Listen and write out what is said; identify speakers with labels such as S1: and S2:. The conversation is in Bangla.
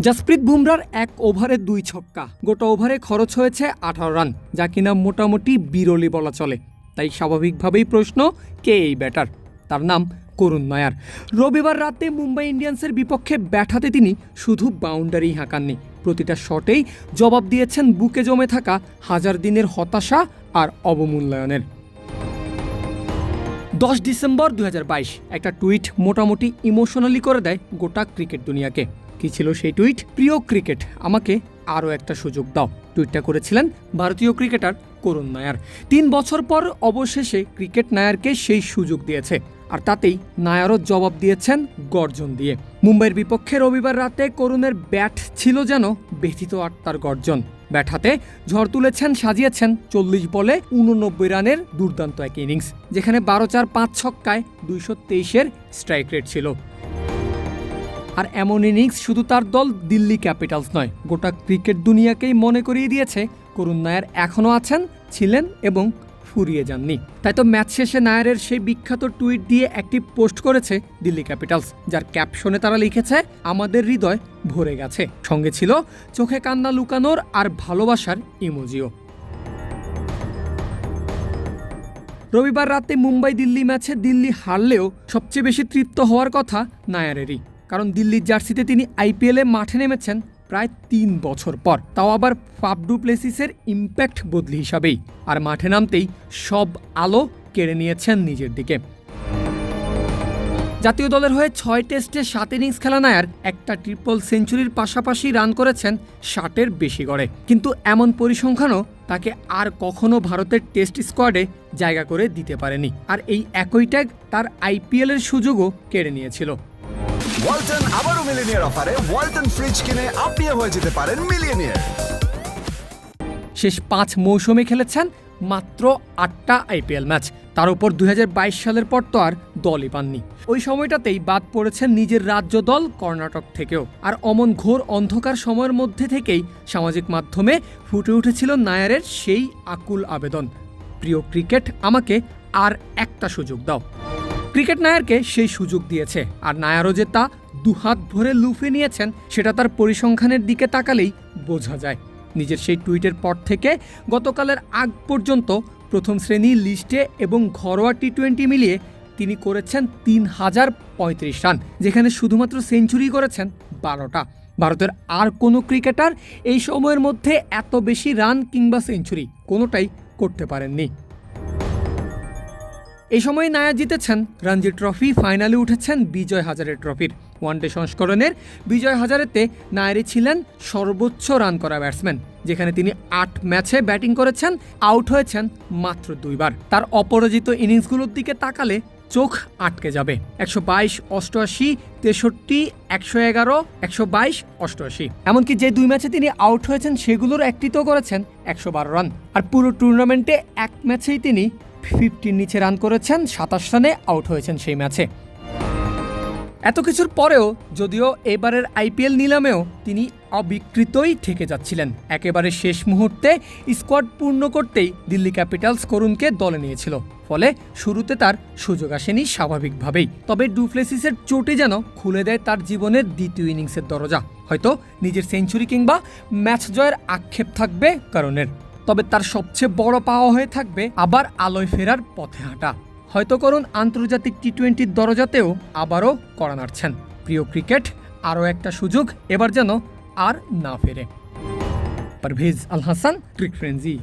S1: জাসপ্রীত বুমরার এক ওভারে দুই ছক্কা। গোটা ওভারে খরচ হয়েছে আঠারো রান, যা কিনা মোটামুটি বিরলি বলা চলে। তাই স্বাভাবিকভাবেই প্রশ্ন, কে এই ব্যাটার? তার নাম করুণ নায়ার। রবিবার রাতে মুম্বাই ইন্ডিয়ান্সের বিপক্ষে ব্যাঠাতে তিনি শুধু বাউন্ডারি হাঁকাননি। প্রতিটা শটেই জবাব দিয়েছেন বুকে জমে থাকা হাজার দিনের হতাশা আর অবমূল্যায়নের। দশ ডিসেম্বর দু হাজার বাইশ, একটা টুইট মোটামুটি ইমোশনালি করে দেয় গোটা ক্রিকেট দুনিয়াকে। কি ছিল সেই টুইট? প্রিয় ক্রিকেট, আমাকে আরও একটা সুযোগ দাও। টুইটটা করেছিলেন ভারতীয় ক্রিকেটার করুণ নায়ার। তিন বছর পর অবশেষে ক্রিকেট নায়ারকে সেই সুযোগ দিয়েছে, আর তাতেই নায়ারও জবাব দিয়েছেন গর্জন দিয়ে। মুম্বাইয়ের বিপক্ষে রবিবার রাতে করুণের ব্যাট ছিল যেন ব্যথিত আত্মার গর্জন। ব্যাট হাতে ঝড় তুলেছেন, সাজিয়েছেন চল্লিশ বলে উননব্বই রানের দুর্দান্ত এক ইনিংস, যেখানে বারো চার পাঁচ ছক্কায় দুইশো তেইশের স্ট্রাইক রেট ছিল। আর এমন ইনিংস শুধু তার দল দিল্লি ক্যাপিটালস নয়, গোটা ক্রিকেট দুনিয়াকেই মনে করিয়ে দিয়েছে। করুণ নায়ার এখনও আছেন, ছিলেন এবং ফুরিয়ে যাননি। তাই তো ম্যাচ শেষে নায়ারের সেই বিখ্যাত টুইট দিয়ে একটি পোস্ট করেছে দিল্লি ক্যাপিটালস, যার ক্যাপশনে তারা লিখেছে, আমাদের হৃদয় ভরে গেছে। সঙ্গে ছিল, চোখে কান্না লুকানোর আর ভালোবাসার ইমোজিও। রবিবার রাতে মুম্বাই দিল্লি ম্যাচে দিল্লি হারলেও সবচেয়ে বেশি তৃপ্ত হওয়ার কথা নায়ারেরই। কারণ দিল্লির জার্সিতে তিনি আইপিএলে মাঠে নেমেছেন প্রায় তিন বছর পর। তাও আবার ফাবডু প্লেসিসের ইম্প্যাক্ট বদলি হিসাবেই। আর মাঠে নামতেই সব আলো কেড়ে নিয়েছেন নিজের দিকে। জাতীয় দলের হয়ে ছয় টেস্টে সাত ইনিংস খেলা নায়ার একটা ট্রিপল সেঞ্চুরির পাশাপাশি রান করেছেন ষাটের বেশি গড়ে। কিন্তু এমন পরিসংখ্যানও তাকে আর কখনো ভারতের টেস্ট স্কোয়াডে জায়গা করে দিতে পারেনি। আর এই একই ট্যাগ তার আইপিএলের সুযোগও কেড়ে নিয়েছিল।
S2: ওয়ালটন আবারও মিলিনিয়ার অফারে ওয়ালটন ফ্রিজ কিনে আপনিও হয়ে যেতে পারেন মিলিয়নিয়ার।
S1: শেষ পাঁচ মৌসুমে খেলেছেন মাত্র আটটা আইপিএল ম্যাচ। তার উপর দুই সালের পর তো আর দলই পাননি। ওই সময়টাতেই বাদ পড়েছেন নিজের রাজ্য দল কর্ণাটক থেকেও। আর অমন ঘোর অন্ধকার সময়ের মধ্যে থেকেই সামাজিক মাধ্যমে ফুটে উঠেছিল নায়ারের সেই আকুল আবেদন। প্রিয় ক্রিকেট, আমাকে আর একটা সুযোগ দাও। ক্রিকেট নায়ারকে সেই সুযোগ দিয়েছে। আর নায়ারও যে তা দুহাত ভরে লুফে নিয়েছেন, সেটা তার পরিসংখ্যানের দিকে তাকালেই বোঝা যায়। নিজের সেই টুইটের পর থেকে গতকালের আগ পর্যন্ত প্রথম শ্রেণি লিস্টে এবং ঘরোয়া টি টোয়েন্টি মিলিয়ে তিনি করেছেন তিন হাজার পঁয়ত্রিশ রান, যেখানে শুধুমাত্র সেঞ্চুরি করেছেন বারোটা। ভারতের আর কোনো ক্রিকেটার এই সময়ের মধ্যে এত বেশি রান কিংবা সেঞ্চুরি কোনোটাই করতে পারেননি। এই সময় নায়া জিতেছেন রঞ্জি ট্রফি, ফাইনালে উঠেছেন বিজয় হাজারে ট্রফির। ওয়ানডে সংস্করণের বিজয় হাজারেতে নায়ারি ছিলেন সর্বোচ্চ রান করা ব্যাটসম্যান, যেখানে তিনি আট ম্যাচে ব্যাটিং করেছেন, আউট হয়েছেন মাত্র দুইবার। তার অপরাজিত ইনিংসগুলোর দিকে তাকালে চোখ আটকে যাবে। একশো বাইশ, অষ্টআশি, তেষট্টি, একশো এগারো, একশো বাইশ, অষ্টআশি। এমনকি যে দুই ম্যাচে তিনি আউট হয়েছেন, সেগুলোর একটিতেও করেছেন একশো বারো রান। আর পুরো টুর্নামেন্টে এক ম্যাচেই তিনি ফিফটির নিচে রান করেছেন, সাতাশ রানে আউট হয়েছেন সেই ম্যাচে। এত কিছুর পরেও যদিও এবারের আইপিএল নিলামেও তিনি অবিকৃতই থেকে যাচ্ছিলেন। একেবারে শেষ মুহূর্তে স্কোয়াড পূর্ণ করতেই দিল্লি ক্যাপিটালস করুণকে দলে নিয়েছিল। ফলে শুরুতে তার সুযোগ আসেনি স্বাভাবিকভাবেই। তবে ডুপ্লেসিসের চোটে যেন খুলে দেয় তার জীবনের দ্বিতীয় ইনিংসের দরজা। হয়তো নিজের সেঞ্চুরি কিংবা ম্যাচ জয়ের আক্ষেপ থাকবে কারণের। তবে তার সবচেয়ে বড় পাওয়া হয়ে থাকবে আবার আলোয় ফেরার পথে হাঁটা। হয়তো করুন আন্তর্জাতিক টি টোয়েন্টির দরজাতেও আবারও করা নাড়ছেন। প্রিয় ক্রিকেট, আরও একটা সুযোগ, এবার যেন আর না ফেরে। Parvez Al Hasan, cric frenzy